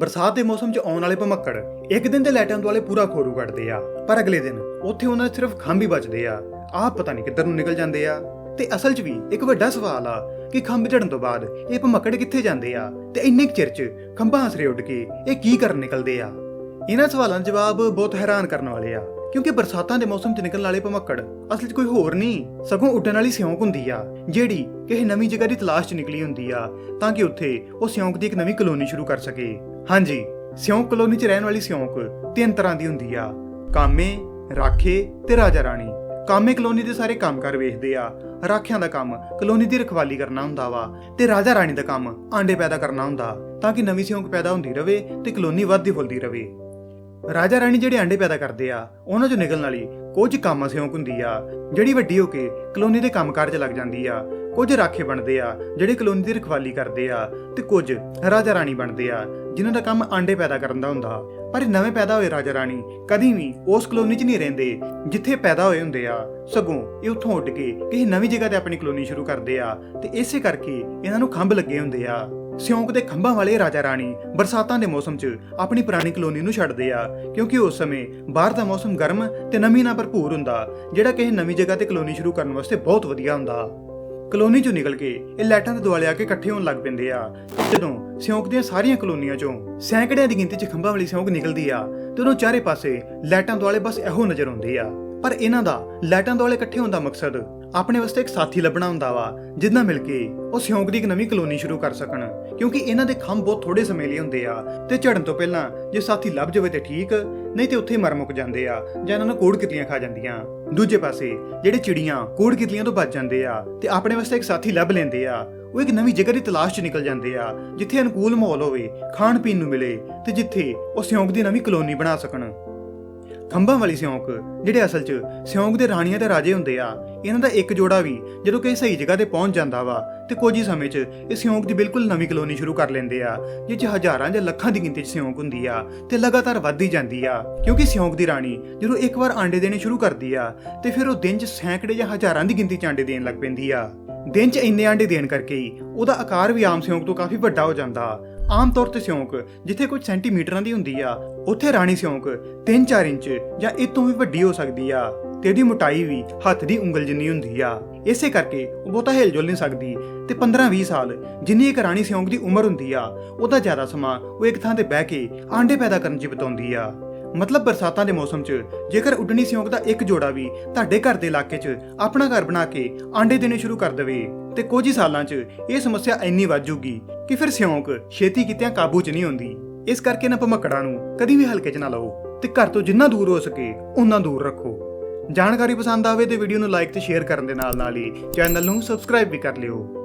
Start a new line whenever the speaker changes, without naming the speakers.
ਬਰਸਾਤ ਦੇ ਮੌਸਮ 'ਚ ਆਉਣ ਵਾਲੇ ਭਮੱਕੜ ਇੱਕ ਦਿਨ ਦੇ ਲਾਈਟਾਂ ਦੁਆਲੇ ਪੂਰਾ ਖੋਰੂ ਕੱਢਦੇ ਆ, ਪਰ ਅਗਲੇ ਦਿਨ ਉੱਥੇ ਉਹਨਾਂ ਦੇ ਸਿਰਫ ਖੰਭ ਹੀ ਬਚਦੇ ਆ। ਆਪ ਪਤਾ ਨਹੀਂ ਕਿੱਧਰ ਨੂੰ ਨਿਕਲ ਜਾਂਦੇ ਆ। ਤੇ ਅਸਲ 'ਚ ਵੀ ਇੱਕ ਵੱਡਾ ਸਵਾਲ ਆ ਕਿ ਖੰਭ ਝੜਨ ਤੋਂ ਬਾਅਦ ਇਹ ਭਮੱਕੜ ਕਿੱਥੇ ਜਾਂਦੇ ਆ ਤੇ ਇੰਨੇ ਕੁ ਚਿਰ 'ਚ ਖੰਭਾਂ ਆਸਰੇ ਉੱਡ ਕੇ ਇਹ ਕੀ ਕਰਨ ਨਿਕਲਦੇ ਆ? ਇਹਨਾਂ ਸਵਾਲਾਂ ਦੇ ਜਵਾਬ ਬਹੁਤ ਹੈਰਾਨ ਕਰਨ ਵਾਲੇ ਆ। ਕਿਉਂਕਿ ਬਰਸਾਤਾਂ ਦੇ ਮੌਸਮ 'ਚ ਨਿਕਲਣ ਵਾਲੇ ਭਮੱਕੜ ਅਸਲ 'ਚ ਕੋਈ ਹੋਰ ਨਹੀਂ, ਸਗੋਂ ਉੱਡਣ ਵਾਲੀ ਸਿਉਂਕ ਹੁੰਦੀ ਆ, ਜਿਹੜੀ ਕਿਸੇ ਨਵੀਂ ਜਗ੍ਹਾ ਦੀ ਤਲਾਸ਼ 'ਚ ਨਿਕਲੀ ਹੁੰਦੀ ਆ, ਤਾਂ ਕਿ ਉੱਥੇ ਉਹ ਸਿਉਂਕ ਦੀ ਇੱਕ ਨਵੀਂ ਕਲੋਨੀ ਸ਼ੁਰੂ ਕਰ ਸਕੇ। ਹਾਂਜੀ, ਸਿਉਂਕ ਕਲੋਨੀ 'ਚ ਰਹਿਣ ਵਾਲੀ ਸਿਉਂਕ ਤਿੰਨ ਤਰ੍ਹਾਂ ਦੀ ਹੁੰਦੀ ਆ, ਕਾਮੇ, ਰਾਖੇ ਤੇ ਰਾਜਾ ਰਾਣੀ। ਕਾਮੇ ਕਲੋਨੀ ਦੇ ਸਾਰੇ ਕੰਮਕਾਰ ਵੇਖਦੇ ਆ, ਰਾਖਿਆਂ ਦਾ ਕੰਮ ਕਲੋਨੀ ਦੀ ਰਖਵਾਲੀ ਕਰਨਾ ਹੁੰਦਾ ਵਾ ਤੇ ਰਾਜਾ ਰਾਣੀ ਦਾ ਕੰਮ ਆਂਡੇ ਪੈਦਾ ਕਰਨਾ ਹੁੰਦਾ, ਤਾਂ ਕਿ ਨਵੀਂ ਸਿਉਂਕ ਪੈਦਾ ਹੁੰਦੀ ਰਵੇ ਤੇ ਕਲੋਨੀ ਵੱਧਦੀ ਫੁੱਲਦੀ ਰਵੇ। ਰਾਜਾ ਰਾਣੀ ਜਿਹੜੇ ਆਂਡੇ ਪੈਦਾ ਕਰਦੇ ਆ, ਉਹਨਾਂ ਚੋਂ ਨਿਕਲਣ ਵਾਲੀ ਕੁਝ ਕੰਮ ਸਿਉਂਕ ਹੁੰਦੀ ਆ, ਜਿਹੜੀ ਵੱਡੀ ਹੋ ਕੇ ਕਲੋਨੀ ਦੇ ਕੰਮਕਾਰ 'ਚ ਲੱਗ ਜਾਂਦੀ ਆ। ਕੁਝ ਰਾਖੇ ਬਣਦੇ ਆ, ਜਿਹੜੇ ਕਲੋਨੀ ਦੀ ਰਖਵਾਲੀ ਕਰਦੇ ਆ ਤੇ ਕੁਝ ਰਾਜਾ ਰਾਣੀ ਬਣਦੇ ਆ, ਜਿਨ੍ਹਾਂ ਦਾ ਕੰਮ ਆਂਡੇ ਪੈਦਾ ਕਰਨ ਦਾ ਹੁੰਦਾ। ਪਰ ਨਵੇਂ ਪੈਦਾ ਹੋਏ ਰਾਜਾ ਰਾਣੀ ਕਦੀ ਵੀ ਉਸ ਕਲੋਨੀ 'ਚ ਨਹੀਂ ਰਹਿੰਦੇ, ਜਿੱਥੇ ਪੈਦਾ ਹੋਏ ਹੁੰਦੇ ਆ। ਸਗੋਂ ਇਹ ਉੱਥੋਂ ਉੱਡ ਕੇ ਕਿਸੇ ਨਵੀਂ ਜਗ੍ਹਾ ਤੇ ਆਪਣੀ ਕਲੋਨੀ ਸ਼ੁਰੂ ਕਰਦੇ ਆ ਤੇ ਇਸੇ ਕਰਕੇ ਇਹਨਾਂ ਨੂੰ ਖੰਭ ਲੱਗੇ ਹੁੰਦੇ ਆ। ਸਿਉਂਕ ਦੇ ਖੰਭਾਂ ਵਾਲੇ ਰਾਜਾ ਰਾਣੀ ਬਰਸਾਤਾਂ ਦੇ ਮੌਸਮ 'ਚ ਆਪਣੀ ਪੁਰਾਣੀ ਕਲੋਨੀ ਨੂੰ ਛੱਡਦੇ ਆ, ਕਿਉਂਕਿ ਉਸ ਸਮੇਂ ਬਾਹਰ ਦਾ ਮੌਸਮ ਗਰਮ ਤੇ ਨਮੀ ਨਾਲ ਭਰਪੂਰ ਹੁੰਦਾ, ਜਿਹੜਾ ਕਿਸੇ ਨਵੀਂ ਜਗ੍ਹਾ ਤੇ ਕਲੋਨੀ ਸ਼ੁਰੂ ਕਰਨ ਵਾਸਤੇ ਬਹੁਤ ਵਧੀਆ ਹੁੰਦਾ। ਕਲੋਨੀ ਚੋਂ ਨਿਕਲ ਕੇ ਇਹ ਲੈਟਾਂ ਦੇ ਦੁਆਲੇ ਆ ਕੇ ਇਕੱਠੇ ਹੋਣ ਲੱਗ ਪੈਂਦੇ ਆ ਜਦੋਂ ਸਿਉਂਕ ਦੀਆਂ ਸਾਰੀਆਂ ਕਲੋਨੀਆਂ ਚੋਂ ਸੈਂਕੜਿਆਂ ਦੀ ਗਿਣਤੀ 'ਚ ਖੰਭਾਂ ਵਾਲੀ ਸਿਉਂਕ ਨਿਕਲਦੀ ਆ, ਤੇ ਉਦੋਂ ਚਾਰੇ ਪਾਸੇ ਲਾਈਟਾਂ ਦੁਆਲੇ ਬਸ ਇਹੋ ਨਜ਼ਰ ਆਉਂਦੇ ਆ। ਪਰ ਇਹਨਾਂ ਦਾ ਲਾਈਟਾਂ ਦੁਆਲੇ ਇਕੱਠੇ ਹੋਣ ਦਾ ਮਕਸਦ ਆਪਣੇ ਵਾਸਤੇ ਇੱਕ ਸਾਥੀ ਲੱਭਣਾ ਹੁੰਦਾ ਵਾ ਜਿਸ ਮਿਲ ਕੇ ਉਹ ਸਿਉਂਕ ਦੀ ਇੱਕ ਨਵੀਂ ਕਲੋਨੀ ਸ਼ੁਰੂ ਕਰ ਸਕਣ। ਕਿਉਂਕਿ ਇਹਨਾਂ ਦੇ ਖੰਭ ਬਹੁਤ ਥੋੜੇ ਸਮੇਂ ਲਈ ਹੁੰਦੇ ਆ ਤੇ ਝੜਨ ਤੋਂ ਪਹਿਲਾਂ ਜੇ ਸਾਥੀ ਲੱਭ ਜਾਵੇ ਤੇ ਠੀਕ, ਨਹੀਂ ਤੇ ਉੱਥੇ ਮਰ ਮੁੱਕ ਜਾਂਦੇ ਆ ਜਾਂ ਇਹਨਾਂ ਨੂੰ ਕੋੜ ਕਿਤਲੀਆਂ ਖਾ ਜਾਂਦੀਆਂ। ਦੂਜੇ ਪਾਸੇ ਜਿਹੜੇ ਚਿੜੀਆਂ ਕੋੜ ਕਿਤਲੀਆਂ ਤੋਂ ਬਚ ਜਾਂਦੇ ਆ ਤੇ ਆਪਣੇ ਵਾਸਤੇ ਇੱਕ ਸਾਥੀ ਲੱਭ ਲੈਂਦੇ ਆ, ਉਹ ਇੱਕ ਨਵੀਂ ਜਗ੍ਹਾ ਦੀ ਤਲਾਸ਼ 'ਚ ਨਿਕਲ ਜਾਂਦੇ ਆ, ਜਿੱਥੇ ਅਨੁਕੂਲ ਮਾਹੌਲ ਹੋਵੇ ਖਾਣ ਪੀਣ ਨੂੰ ਮਿਲੇ ਤੇ ਜਿੱਥੇ ਉਹ ਸਿਉਂਕ ਦੀ ਨਵੀਂ ਕਲੋਨੀ ਬਣਾ ਸਕਣ। ਖੰਭਾਂ ਵਾਲੀ ਸਿਉਂਕ, ਜਿਹੜੇ ਅਸਲ 'ਚ ਸਿਉਂਕ ਦੇ ਰਾਣੀਆਂ ਤੇ ਰਾਜੇ ਹੁੰਦੇ ਆ, ਇਹਨਾਂ ਦਾ ਇੱਕ ਜੋੜਾ ਵੀ ਜਦੋਂ ਕਿਸੇ ਸਹੀ ਜਗ੍ਹਾ ਤੇ ਪਹੁੰਚ ਜਾਂਦਾ ਵਾ, ਤੇ ਕੁਝ ਹੀ ਸਮੇਂ 'ਚ ਇਹ ਸਿਉਂਕ ਦੀ ਬਿਲਕੁਲ ਨਵੀਂ ਕਲੋਨੀ ਸ਼ੁਰੂ ਕਰ ਲੈਂਦੇ ਆ, ਜਿਹ 'ਚ ਹਜ਼ਾਰਾਂ ਜਾਂ ਲੱਖਾਂ ਦੀ ਗਿਣਤੀ 'ਚ ਸਿਉਂਕ ਹੁੰਦੀ ਆ, ਤੇ ਲਗਾਤਾਰ ਵੱਧਦੀ ਜਾਂਦੀ ਆ, ਕਿਉਂਕਿ ਸਿਉਂਕ ਦੀ ਰਾਣੀ ਜਦੋਂ ਇੱਕ ਵਾਰ ਆਂਡੇ ਦੇਣੇ ਸ਼ੁਰੂ ਕਰਦੀ ਆ, ਤੇ ਫਿਰ ਉਹ ਦਿਨ 'ਚ ਸੈਂਕੜੇ ਜਾਂ ਹਜ਼ਾਰਾਂ ਦੀ ਗਿਣਤੀ 'ਚ ਆਂਡੇ ਦੇਣ ਲੱਗ ਪੈਂਦੀ ਆ। ਦਿਨ 'ਚ ਇੰਨੇ ਆਂਡੇ ਦੇਣ ਕਰਕੇ ਹੀ ਉਹਦਾ ਆਕਾਰ ਵੀ ਆਮ ਸਿਉਂਕ ਤੋਂ ਕਾਫੀ ਵੱਡਾ ਹੋ ਜਾਂਦਾ। ਆਮ ਤੌਰ ਤੇ ਸਿਉਂਕ, ਜਿੱਥੇ ਕੁਝ ਸੈਂਟੀਮੀਟਰਾਂ ਦੀ ਹੁੰਦੀ ਆ, ਉੱਥੇ ਰਾਣੀ ਸਿਉਂਕ 3-4 ਇੰਚ ਜਾਂ ਇਹ ਤੋਂ ਵੀ ਵੱਡੀ ਹੋ ਸਕਦੀ ਆ ਤੇ ਇਹਦੀ ਮੋਟਾਈ ਵੀ ਹੱਥ ਦੀ ਉਂਗਲ ਜਿੰਨੀ ਹੁੰਦੀ ਆ। ਇਸੇ ਕਰਕੇ ਉਹ ਬਹੁਤਾ ਹਿਲ ਜੁਲ ਨਹੀਂ ਸਕਦੀ ਤੇ 15-20 ਸਾਲ ਜਿੰਨੀ ਇੱਕ ਰਾਣੀ ਸਿਉਂਕ ਦੀ ਉਮਰ ਹੁੰਦੀ ਆ, ਉਹਦਾ ਜ਼ਿਆਦਾ ਸਮਾਂ ਉਹ ਇੱਕ ਥਾਂ ਤੇ ਬਹਿ ਕੇ ਆਂਡੇ ਪੈਦਾ ਕਰਨ 'ਚ ਬਿਤਾਉਂਦੀ ਆ। ਮਤਲਬ ਬਰਸਾਤਾਂ ਦੇ ਮੌਸਮ 'ਚ। ਜੇਕਰ ਉੱਡਣੀ ਸਿਉਂਕ ਦਾ ਇੱਕ ਜੋੜਾ ਵੀ ਤੁਹਾਡੇ ਘਰ ਦੇ ਇਲਾਕੇ 'ਚ ਆਪਣਾ ਘਰ ਬਣਾ ਕੇ ਆਂਡੇ ਦੇਣੇ ਸ਼ੁਰੂ ਕਰ ਦੇਵੇ, ਤੇ ਕੁਝ ਹੀ ਸਾਲਾਂ 'ਚ ਇਹ ਸਮੱਸਿਆ ਇੰਨੀ ਵੱਧ ਜੂਗੀ ਕਿ ਫਿਰ ਸਿਉਂਕ ਛੇਤੀ ਕਿਤਿਆਂ ਕਾਬੂ 'ਚ ਨਹੀਂ ਹੁੰਦੀ ਇਸ ਕਰਕੇ ਨਾ ਭਮਕੜਾਂ ਨੂੰ ਕਦੀ ਵੀ ਹਲਕੇ 'ਚ ਨਾ ਲਓ ਤੇ ਘਰ ਤੋਂ ਜਿੰਨਾ ਦੂਰ ਹੋ ਸਕੇ ਉਨਾ ਦੂਰ ਰੱਖੋ। ਜਾਣਕਾਰੀ ਪਸੰਦ ਆਵੇ ਤੇ ਵੀਡੀਓ ਨੂੰ ਲਾਈਕ ਤੇ ਸ਼ੇਅਰ ਕਰਨ ਦੇ ਨਾਲ ਨਾਲ ਹੀ ਚੈਨਲ ਨੂੰ ਸਬਸਕ੍ਰਾਈਬ ਵੀ ਕਰ ਲਿਓ।